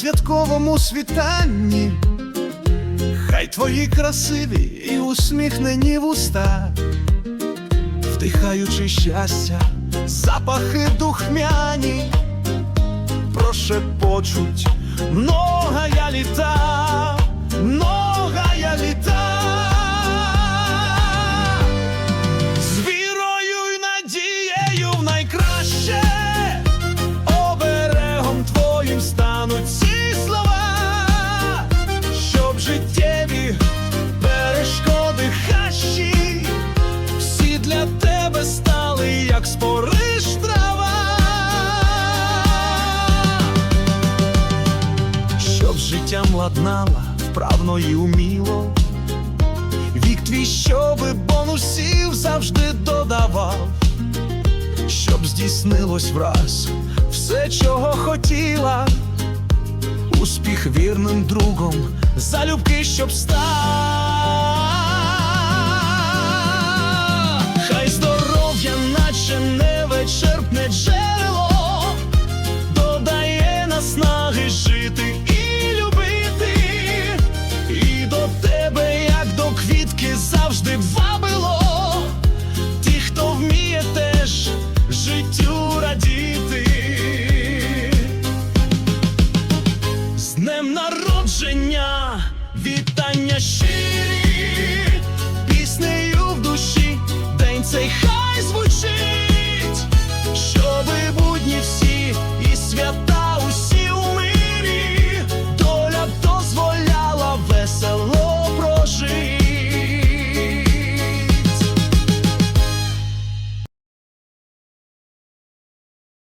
святковому світанні, хай твої красиві і усміхнені вуста, вдихаючи щастя, запахи духмяні, прошепочуть многая літа, многая літа. З вірою й надією в найкраще щоб життям ладнала вправно і уміло. Вік твій, щоби бонусів завжди додавав, щоб здійснилось враз все, чого хотіла, успіх вірним другом, залюбки, щоб став. завжди вабило, ті, хто вміє теж життю радіти. З днем народження, вітання щирі, піснею в душі, день цей хай.